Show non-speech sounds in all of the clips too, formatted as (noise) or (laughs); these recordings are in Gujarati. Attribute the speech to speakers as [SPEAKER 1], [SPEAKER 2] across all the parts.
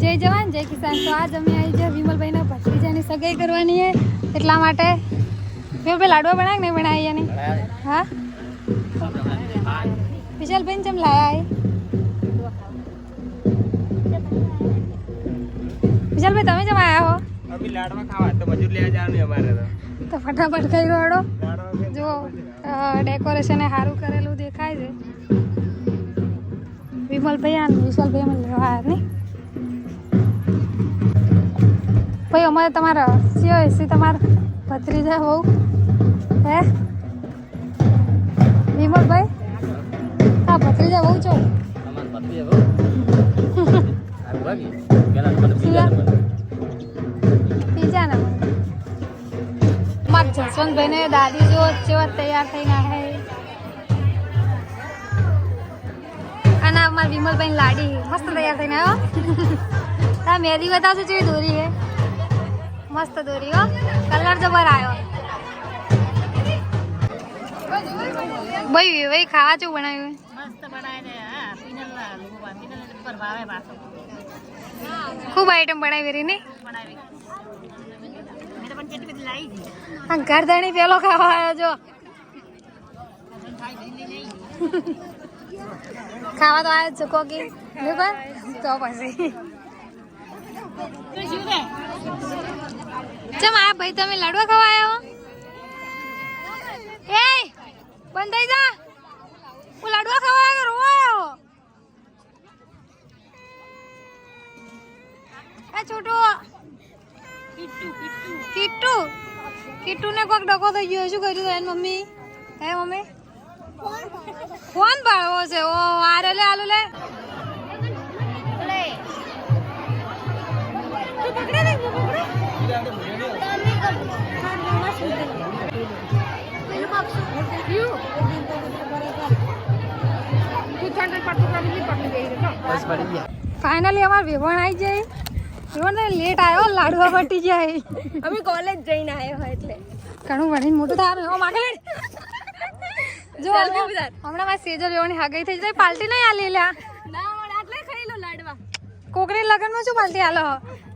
[SPEAKER 1] જય જવાન જય કિસાન. તો આજ અમે આવી છે વિમલભાઈના ભત્રીજાની સગાઈ કરવાની છે. એટલા માટે વિમલભાઈ લાડવા બનાવે નહીં બનાવી એની હા? વિશાલભાઈ જેમ લાયા વિશાલભાઈ તમે જેમ આવ્યા હો?
[SPEAKER 2] તો
[SPEAKER 1] ફટાફટ કઈ રોડો જો ડેકોરેશન સારું કરેલું દેખાય છે. વિમલભાઈ અને વિશાલભાઈ અમે લેવા આવ્યા નહીં. ભાઈ, અમારે તમારા સિયો એસી તમારા ભત્રીજા બહુ. હે? વિમલભાઈ હા ભત્રીજા બહુ છો. બીજા મારા જસવંતભાઈને દાદી જો જેવા તૈયાર થઈને આવ્યા અને અમારા મારા વિમલભાઈ લાડી મસ્ત તૈયાર થઈને આવ્યો. તા મહેંદી બતાવજો કેવી દોરી છે મસ્ત દોરી હો કલર જબર આવ્યો ભાઈ ભાઈ ખાવા ચેવું બનાવ્યું?
[SPEAKER 3] મસ્ત
[SPEAKER 1] ખૂબ આઈટમ બનાવી રહી ને? ઘર ઘરદાણી પેલો ખાવા આવ્યો જો ખાવા તો આવ્યો જ છે કોકી. તો પછી. ચમ આ ભાઈ, તમે લાડવા ખાવા આવ્યો એ બંધ થઈ જા. હું લાડવા ખાવા આવ્યો, રોવા આવ્યો એ છોટુ.
[SPEAKER 3] કિટ્ટુ કિટ્ટુ
[SPEAKER 1] કિટ્ટુ ને કોક ડકો થઈ ગયો શું કર્યું એની મમ્મી? હે મમ્મી? ફોન ભાળવો છે. ઓ આરે લે આલુ લે. ફાઇનલી અમાર વિવણ આવી જાય. વિવણ લેટ આવ્યો લાડવા પટી જાય.
[SPEAKER 4] અમે કોલેજ જઈને આવ્યો હોય એટલે.
[SPEAKER 1] ઘણું ભણીને મોટું થાય એવો માગે. જો હમણાં મારી સેજલ વિવણની હગાઈ થઈ જાય પાલટી નહીં આલી લ્યા.
[SPEAKER 4] ના મળે આટલે ખાઈ લો લાડવા.
[SPEAKER 1] કોકરી લગનમાં શું પાલટી હાલો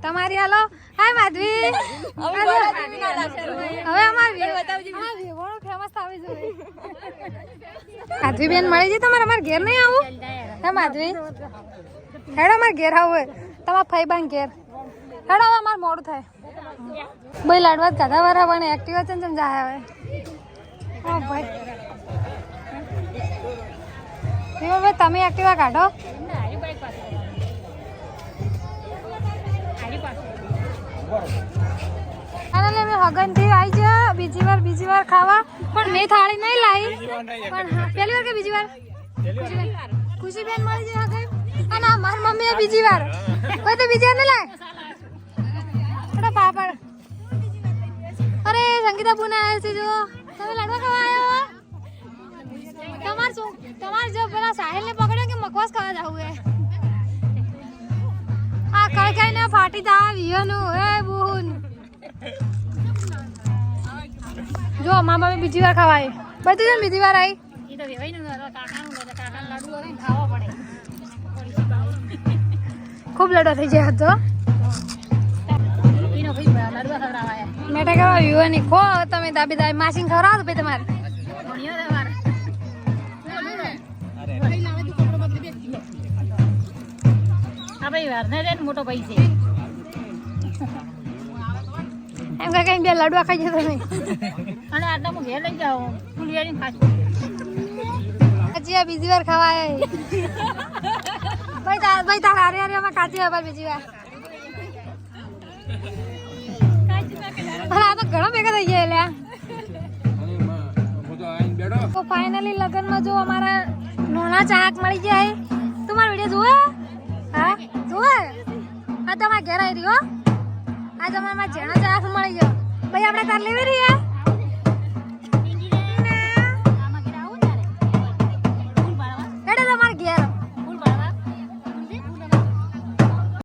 [SPEAKER 1] તમારી હાલો. હાય માધવી. (laughs) હવે અમાર ફેમસ આવી જોઈએ માધવી બેન મળી જઈ તમારે? અમારે ઘેર નહીં આવું? હે માધવી. હેડો અમારે ઘેર આવું તમારા ફાઈબાન ઘેર. હેડો હવે અમારે મોડું થાય. ભાઈ લાડવા ગાધા વાળા પણ એક્ટિવા છે ને જાય હવે હા ભાઈ. ભાઈ તમે એક્ટિવા કાઢો હગનથી આવી જા, બીજી વાર બીજી વાર ખાવા. પણ મેં થાળી નહીં લાવી. પણ પહેલી વાર કે બીજી વાર? ખુશીબેન મળી જાય હગન અને મારી મમ્મીએ બીજી વાર. કોઈ તો બીજી વાર નહીં થોડો પાપડ. અરે, સંગીતા પુના આવ્યા છે જો તમે લાડવા ખાવા આવ્યા તમાર શું? તમાર જો પેલા સાહેલ ને પકડ્યો કે મકવાસ ખાવા જવું હે? આ કઈ કઈ ને ફાટી તા વિયોનું એ બુન જો મા બાપે બીજી વાર ખવાય. બધી જણ બીજી વાર આવી
[SPEAKER 3] નું ને ને
[SPEAKER 1] ખૂબ લડો થઈ જાય હતો મેટા કરવા વિવાની ખો તમે દાબી દાબી માસીને ખવડાવો તો ભાઈ તમારે.
[SPEAKER 3] ને ને મોટો ભાઈ છે.
[SPEAKER 1] એમ કઈ બે લાડવા ખાઈ જતો નહીં.
[SPEAKER 3] અને આટલા હું ઘેર લઈ જાઉં ફૂલિયાની
[SPEAKER 1] હજી આ બીજી વાર ખવાય. ભાઈ તાર ભાઈ તાર હારે હારે અમે કાચી વાર બીજી વાર. આ તો ભેગા થઈ ગયા એટલે તો ફાઇનલી લગ્નમાં જો અમારા નોના ચાક મળી જાય તું મારો વીડિયો જોવે હા? જોવે હા તમારા ઘેર આવી રહ્યો. આજ અમારા જેણા ચાક મળી ગયો. ભાઈ, આપણે તાર લેવી રહી